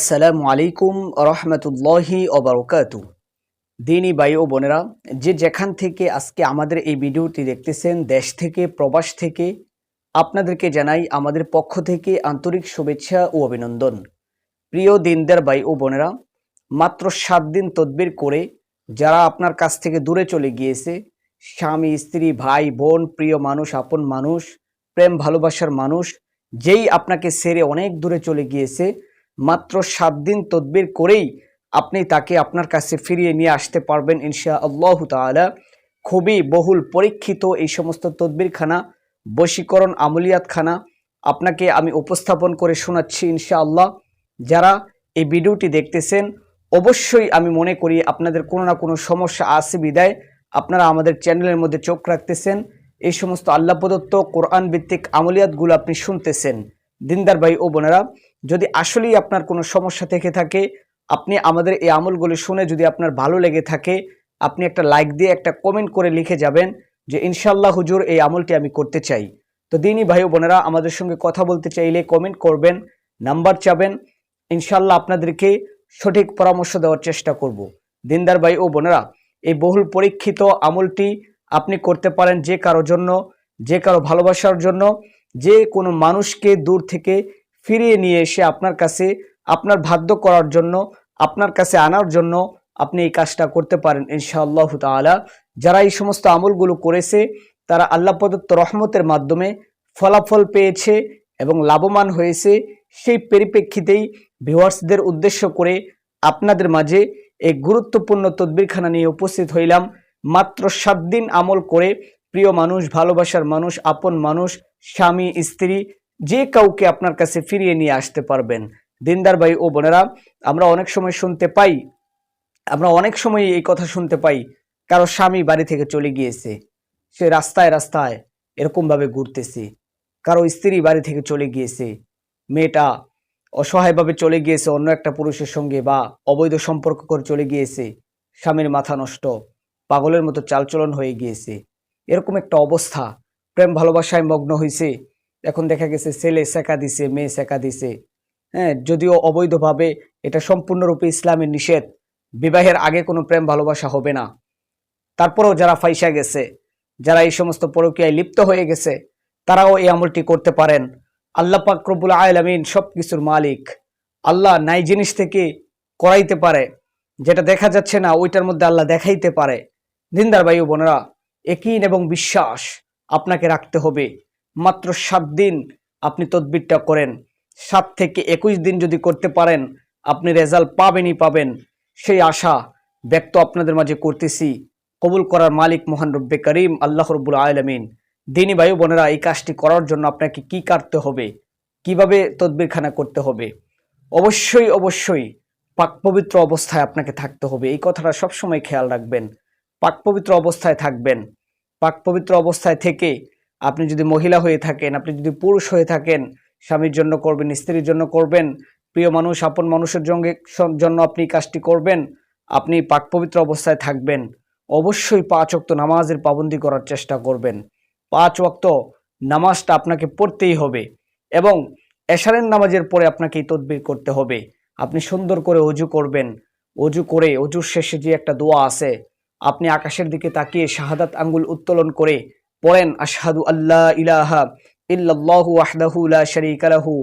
আসসালামু আলাইকুম রহমতুল্লাহি ওবরকাতু। দিনী ভাই ও বোনেরা, যে যেখান থেকে আজকে আমাদের এই ভিডিওটি দেখতেছেন, দেশ থেকে, প্রবাস থেকে, আপনাদেরকে জানাই আমাদের পক্ষ থেকে আন্তরিক শুভেচ্ছা ও অভিনন্দন। প্রিয় দিনদার ভাই ও বোনেরা, মাত্র সাত দিন তদবির করে যারা আপনার কাছ থেকে দূরে চলে গিয়েছে, স্বামী, স্ত্রী, ভাই, বোন, প্রিয় মানুষ, আপন মানুষ, প্রেম ভালোবাসার মানুষ, যেই আপনাকে সেরে অনেক দূরে চলে গিয়েছে মাত্র সাত দিন তদবির করেই আপনি তাকে আপনার কাছে ফিরিয়ে নিয়ে আসতে পারবেন ইনশা আল্লাহ তালা খুবই বহুল পরীক্ষিত এই সমস্ত তদবিরখানা, বশীকরণ আমলিয়াতখানা আপনাকে আমি উপস্থাপন করে শোনাচ্ছি ইনশা আল্লাহ যারা এই ভিডিওটি দেখতেছেন, অবশ্যই আমি মনে করি আপনাদের কোনো না কোনো সমস্যা আছে বিদায়। আপনারা আমাদের চ্যানেলের মধ্যে চোখ রাখতেছেন, এই সমস্ত আল্লাহ প্রদত্ত কোরআন ভিত্তিক আমলিয়াতগুলো আপনি শুনতেছেন। দিনদার ভাই ও বোনেরা, যদি আসলেই আপনার কোনো সমস্যা থেকে থাকে, আপনি আমাদের এই আমলগুলি শুনে যদি আপনার ভালো লেগে থাকে, আপনি একটা লাইক দিয়ে একটা কমেন্ট করে লিখে যাবেন যে ইনশাল্লাহ হুজুর, এই আমলটি আমি করতে চাই। তো দিনই ভাই ও বোনেরা, আমাদের সঙ্গে কথা বলতে চাইলে কমেন্ট করবেন নাম্বার চাবেন ইনশাল্লাহ আপনাদেরকে সঠিক পরামর্শ দেওয়ার চেষ্টা করব। দিনদার ভাই ও বোনেরা, এই বহুল পরীক্ষিত আমলটি আপনি করতে পারেন যে কারও জন্য, যে কারও ভালোবাসার জন্য যে কোনো মানুষকে দূর থেকে ফিরিয়ে নিয়ে এসে আপনার কাছে, আপনার বাধ্য করার জন্য, আপনার কাছে আনার জন্য আপনি এই কাজটা করতে পারেন ইনশাআল্লাহ তাআলা। যারা এই সমস্ত আমলগুলো করেছে, তারা আল্লাহ প্রদত্ত রহমতের মাধ্যমে ফলাফল পেয়েছে এবং লাভবান হয়েছে। সেই পরিপ্রেক্ষিতেই ভিউয়ার্সদের উদ্দেশ্য করে আপনাদের মাঝে এই গুরুত্বপূর্ণ তদবিরখানা নিয়ে উপস্থিত হইলাম। মাত্র সাত দিন আমল করে প্রিয় মানুষ, ভালোবাসার মানুষ, আপন মানুষ স্বামী, স্ত্রী, যে কাউকে আপনার কাছে ফিরিয়ে নিয়ে আসতে পারবেন। দিনদার ভাই ও বোনেরা, আমরা অনেক সময় শুনতে পাই, আমরা অনেক সময় এই কথা শুনতে পাই, কারও স্বামী বাড়ি থেকে চলে গিয়েছে, সে রাস্তায় রাস্তায় এরকমভাবে ঘুরতেছে, কারও স্ত্রী বাড়ি থেকে চলে গিয়েছে, মেয়েটা অসহায়ভাবে চলে গিয়েছে, অন্য একটা পুরুষের সঙ্গে বা অবৈধ সম্পর্ক করে চলে গিয়েছে, স্বামীর মাথা নষ্ট, পাগলের মতো চালচলন হয়ে গিয়েছে, এরকম একটা অবস্থা। প্রেম ভালোবাসায় মগ্ন হয়েছে এখন দেখা গেছে ছেলে শেখা দিছে, মেয়ে শেখা দিছে। হ্যাঁ যদিও অবৈধভাবে এটা সম্পূর্ণরূপে ইসলামের নিষেধ। বিবাহের আগে কোনো প্রেম ভালোবাসা হবে না। তারপরেও যারা ফাইসা গেছে, যারা এই সমস্ত প্রক্রিয়ায় লিপ্ত হয়ে গেছে, তারাও এই আমলটি করতে পারেন। আল্লাহ পাক রব্বুল আলমিন সব কিছুর মালিক। আল্লাহ নাই জিনিস থেকে করাইতে পারে। যেটা দেখা যাচ্ছে না, ওইটার মধ্যে আল্লাহ দেখাইতে পারে। দিনদার বায়ু বোনেরা একিন এবং বিশ্বাস। আপনাকে রাখতে হবে। মাত্র সাত দিন আপনি তদবিরটা করেন। সাত থেকে একুশ দিন যদি করতে পারেন, আপনি রেজাল্ট পাবেনই পাবেন। সেই আশা ব্যক্ত আপনাদের মাঝে করতেছি। কবুল করার মালিক মোহান রব্বে করিম, আল্লাহ রব্বুল আলমিন। দিনী ভাই বোনেরা, এই কাজটি করার জন্য আপনাকে কি কাটতে হবে? কীভাবে তদবিরখানা করতে হবে? অবশ্যই অবশ্যই পাক পবিত্র অবস্থায় আপনাকে থাকতে হবে। এই কথাটা সবসময় খেয়াল রাখবেন। পাক পবিত্র অবস্থায় থাকবেন। পাক পবিত্র অবস্থায় থেকে আপনি যদি মহিলা হয়ে থাকেন, আপনি যদি পুরুষ হয়ে থাকেন, স্বামীর জন্য করবেন, স্ত্রীর জন্য করবেন, প্রিয় মানুষ, আপন মানুষের জঙ্গে জন্য আপনি কাজটি করবেন, আপনি পাক পবিত্র অবস্থায় থাকবেন। অবশ্যই পাঁচ অক্ত নামাজের পাবন্দি করার চেষ্টা করবেন। পাঁচ ওয়াক্ত নামাজটা আপনাকে পড়তেই হবে এবং এশারের নামাজের পরে আপনাকে তদবির করতে হবে। আপনি সুন্দর করে অজু করবেন। অজু করে অজুর শেষে যে একটা দোয়া আছে আপনি আকাশের দিকে তাকিয়ে শাহাদাত আঙ্গুল উত্তোলন করে পড়েন আশহাদু আল্লাহ ইলাহা ইল্লাল্লাহু ওয়াহদাহু লা শারীকা লাহু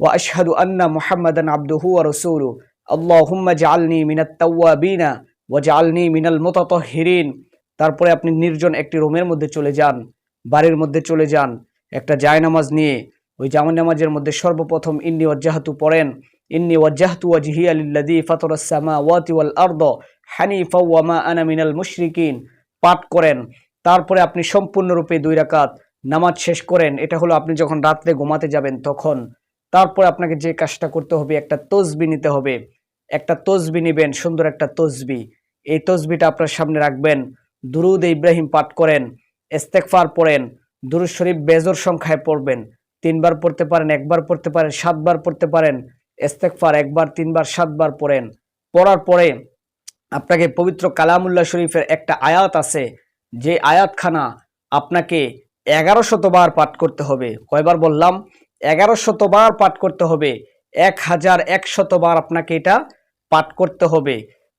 ওয়া আশহাদু আন্না মুহাম্মাদান আবদুহু ওয়া রাসূলুহু। আল্লাহুম্মা জাআলনি মিনাত তাওয়াবিনা ওয়া জাআলনি মিনাল মুতাতাহহিরিন তারপরে আপনি নির্জন একটি রুমের মধ্যে চলে যান, বাড়ির মধ্যে চলে যান, একটা জায়নামাজ নিয়ে। ওই জামা নামাজের মধ্যে সর্বপ্রথম, ইন্নি ওয়াজ্জাহাতু পড়েন, ইন্নি ওয়াজ্জাহতু ওয়াজহিয়া লিল্লাযী ফাতারাস সামাওয়াতি ওয়াল আরদ হানিফা ওয়া মা আনা মুশরিকিন। পাঠ করেন, তারপরে আপনি সম্পূর্ণরূপে দুই রাকাত নামাজ শেষ করেন। এটা হলো আপনি যখন রাত্রে ঘুমাতে যাবেন তখন। তারপরে আপনাকে যে কাজটা করতে হবে, একটা তসবি নিতে হবে। একটা তসবি নেবেন, সুন্দর একটা তসবি। এই তসবিটা আপনার সামনে রাখবেন। দুরুদ ইব্রাহিম পাঠ করেন ইস্তেকফার পড়েন, দুরুদ শরীফ বেজর সংখ্যায় পড়বেন। তিনবার পড়তে পারেন, একবার পড়তে পারেন, সাতবার পড়তে পারেন ইস্তেকফার একবার, তিনবার, সাতবার পড়েন। পড়ার পরে আপনাকে পবিত্র কালামুল্লাহ শরীফের একটা আয়াত আছে। যে আয়াতখানা আপনাকে এগারো শতবার পাঠ করতে হবে। কয়বার বললাম? এগারো শতবার পাঠ করতে হবে। এক হাজার একশতবার আপনাকে এটা পাঠ করতে হবে।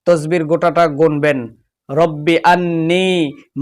তসবির গোটাটা গুনবেন। রব্বি আন্নি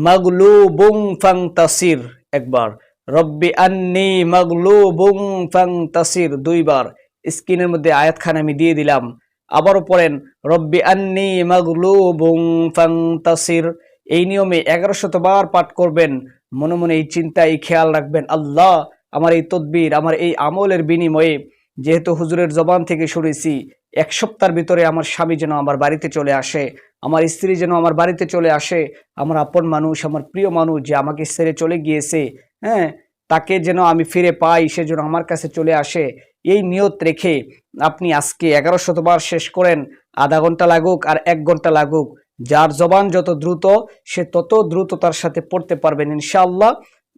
মাগলু বুং ফাং তাসির একবার। রব্বি আন্নি মাগলু বুং ফাং তাসির দুইবার। স্ক্রিনের মধ্যে আয়াতখান আমি দিয়ে দিলাম। আবারও পড়েন, রব্বি আন্নি মাগলু বুং ফাং তাসির এই নিয়মে এগারো শতবার পাঠ করবেন, মনে মনে এই চিন্তা এই খেয়াল রাখবেন, আল্লাহ, আমার এই তদবির, আমার এই আমলের বিনিময়ে যেহেতু হুজুরের জবান থেকে শুনেছি, এক সপ্তাহের ভিতরে আমার স্বামী যেন আমার বাড়িতে চলে আসে, আমার স্ত্রী যেন আমার বাড়িতে চলে আসে, আমার আপন মানুষ, আমার প্রিয় মানুষ যে আমাকে ছেড়ে চলে গিয়েছে হ্যাঁ তাকে যেন আমি ফিরে পাই, সে যেন আমার কাছে চলে আসে। এই নিয়ত রেখে আপনি আজকে এগারো শতবার শেষ করেন, আধা ঘণ্টা লাগুক আর এক ঘণ্টা লাগুক। যার জবান যত দ্রুত, সে তত দ্রুততার সাথে পড়তে পারবেন ইনশাআল্লাহ।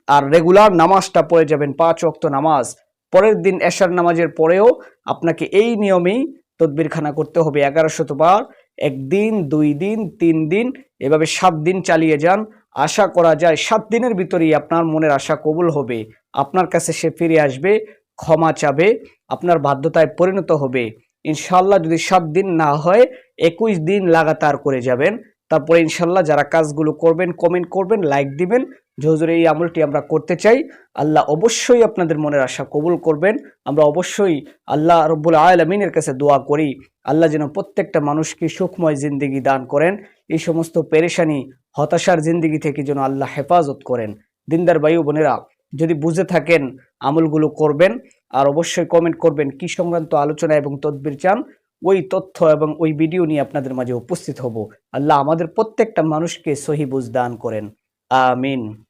আর রেগুলার নামাজটা পড়ে যাবেন, পাঁচ অক্ত নামাজ। পরের দিন এশার নামাজের পরেও আপনাকে এই নিয়মেই তদবিরখানা করতে হবে। এগারো শতবার, একদিন, দুই দিন, তিন দিন, এভাবে সাত দিন চালিয়ে যান। আশা করা যায় সাত দিনের ভিতরেই আপনার মনের আশা কবুল হবে। আপনার কাছে সে ফিরে আসবে, ক্ষমা চাবে। আপনার বাধ্যতায় পরিণত হবে। ইনশাল্লাহ যদি সাত দিন না হয়, একুশ দিন লাগাতার করে যাবেন। তারপরে ইনশাল্লাহ যারা কাজগুলো করবেন কমেন্ট করবেন লাইক দিবেন। হুজুর এই আমলটি আমরা করতে চাই। আল্লাহ অবশ্যই আপনাদের মনের আশা কবুল করবেন। আমরা অবশ্যই আল্লাহ রব্বুল আলমিনের কাছে দোয়া করি। আল্লাহ যেন প্রত্যেকটা মানুষকে সুখময় জিন্দিগি দান করেন। এই সমস্ত পেরেশানি, হতাশার জিন্দিগি থেকে যেন আল্লাহ হেফাজত করেন। দিনদার বায়ু বোনেরা যদি বুঝে থাকেন আমলগুলো করবেন, আর অবশ্যই কমেন্ট করবেন কি সংক্রান্ত আলোচনা এবং তদবির চান, ওই তথ্য এবং ওই ভিডিও নিয়ে আপনাদের মাঝে উপস্থিত হব। আল্লাহ আমাদের প্রত্যেকটা মানুষকে সহি বুঝ দান করেন। আমিন।